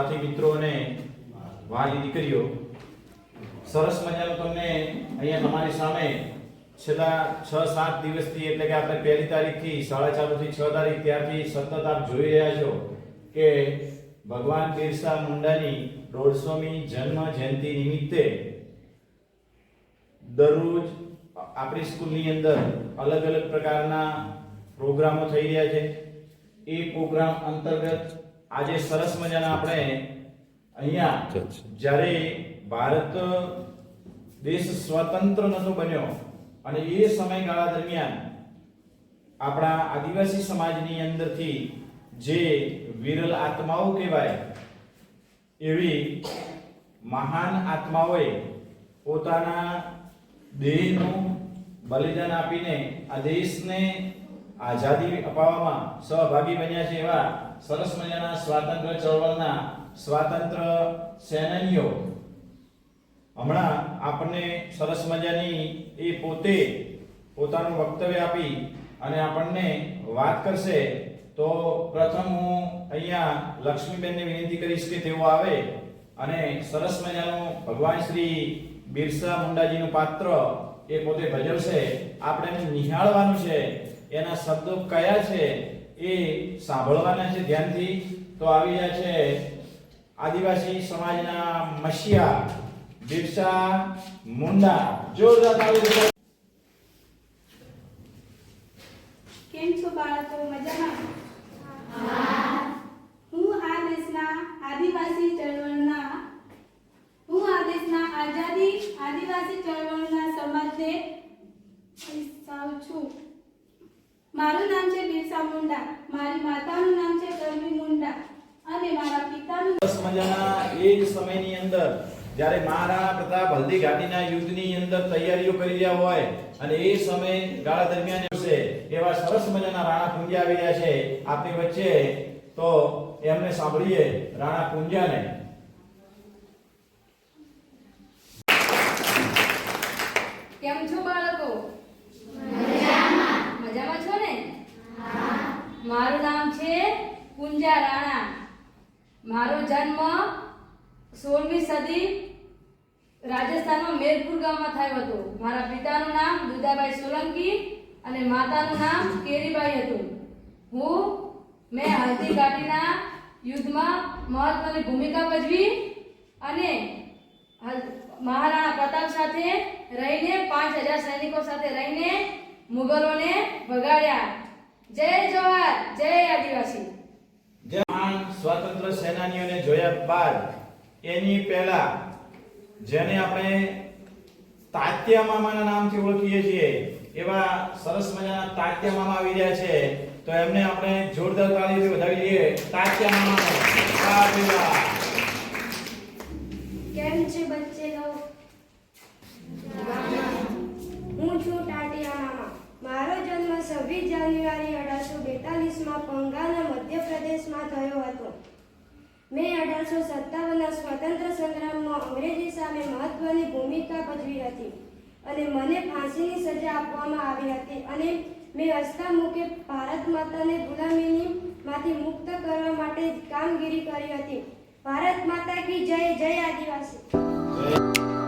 વાલી મિત્રો અને વાલી દીકરીઓ, સરસ મજાનું તમને અહીંયા તમારી સામે છેલ્લા છ, સાત દિવસથી, એટલે કે આપણે પહેલી તારીખથી, સાડા ચારથી છ તારીખ ત્યારથી સતત આપ જોઈ રહ્યા છો કે ભગવાન બિરસા મુંડાની દોઢસોમી જન્મ જયંતિ નિમિત્તે દરરોજ આપણી સ્કૂલની અંદર અલગ અલગ પ્રકારના પ્રોગ્રામો થઈ રહ્યા છે. એ પ્રોગ્રામ અંતર્ગત આજે સરસ મજાના આપણે અહીંયા જ્યારે ભારત દેશ સ્વતંત્ર નતો બન્યો અને એ સમયગાળા દરમિયાન આપણા આદિવાસી સમાજની અંદરથી જે વિરલ આત્માઓ કહેવાય એવી મહાન આત્માઓએ પોતાના દેહનું બલિદાન આપીને આ દેશને આઝાદી અપાવવામાં સહભાગી બન્યા છે એવા સરસ મજાના સ્વાતંત્ર્ય ચળવળના સ્વાતંત્ર્ય સેનાનીઓ. હમણાં આપણને સરસ મજાની એ પોતે પોતાનું વક્તવ્ય આપી અને આપણને વાત કરશે, તો પ્રથમ હું અહીંયા લક્ષ્મીબેનને વિનંતી કરીશ કે તેઓ આવે અને સરસ મજાનું ભગવાન શ્રી બિરસા મુંડાજીનું પાત્ર એ પોતે ભજવશે. આપણે નિહાળવાનું છે. એના શબ્દો કયા છે? એ સાંભળવાના છે ધ્યાનથી, તો આવી જાય છે આદિવાસી સમાજના મશિયા બિરસા મુંડા. જોરદાર તાળી કેમ છો બાળકો? મજામાં? હું આ દેશના આદિવાસી ચળવળના, હું આ દેશના આઝાદી આદિવાસી ચળવળના સમાજને હિસ્સાઓ છું. મારું નામ છે બિરસા મુંડા. મારી માતાનું નામ છે ગરમી મુંડા. અને મારા પિતાનું દસ મજાના એ જ સમયની અંદર જ્યારે મહારાણા પ્રતાપ હલ્દી ઘાટીના યુદ્ધની અંદર તૈયારીઓ કરી રહ્યા હોય અને એ સમય ગાળા દરમિયાન છે એવા સરસ મજાના રાણા પુંજા આવી રહ્યા છે આપણી વચ્ચે તો એમને સાંભળીએ રાણા પુંજાને કેમ છો બાળકો? મજામાં. મજામાં મારું નામ છે કુંજા રાણા. મારો જન્મ સોળમી સદી રાજસ્થાનમાં મેરપુર ગામમાં થયો હતો. મારા પિતાનું નામ દુદાભાઈ સોલંકી અને માતાનું નામ કેરીબાઈ હતું. હું, મેં હલ્દી ઘાટીના યુદ્ધમાં મહત્વની ભૂમિકા ભજવી અને મહારાણા પ્રતાપ સાથે રહીને પાંચ હજાર સૈનિકો સાથે રહીને મુગલોને ભગાડ્યા. જય જવાહર જય આદિવાસી. જવાન મહાન સેનાનીઓને જોયા બાદ એની પહેલા જેને આપણે તાત્યા મામાના નામથી ઓળખીએ છીએ એવા સરસ મજાના તાત્યા મામા આવી રહ્યા છે તો એમને આપણે જોરદાર તાળીથી વધાવી લઈએ. તાત્યા વાહ. કેમ છે બચ્ચે? છવ્વીસ જાન્યુઆરી અઢારસો બેતાલીસમાં બંગાળના મધ્યપ્રદેશમાં થયો હતો. મેં અઢારસો સત્તાવનના સ્વતંત્ર સંગ્રામમાં અંગ્રેજી સામે મહત્વની ભૂમિકા ભજવી હતી અને મને ફાંસીની સજા આપવામાં આવી હતી અને મેં હસતા મુખે ભારત માતાને ગુલામીની માંથી મુક્ત કરવા માટે કામગીરી કરી હતી. ભારત માતા કી જય જય આદિવાસી.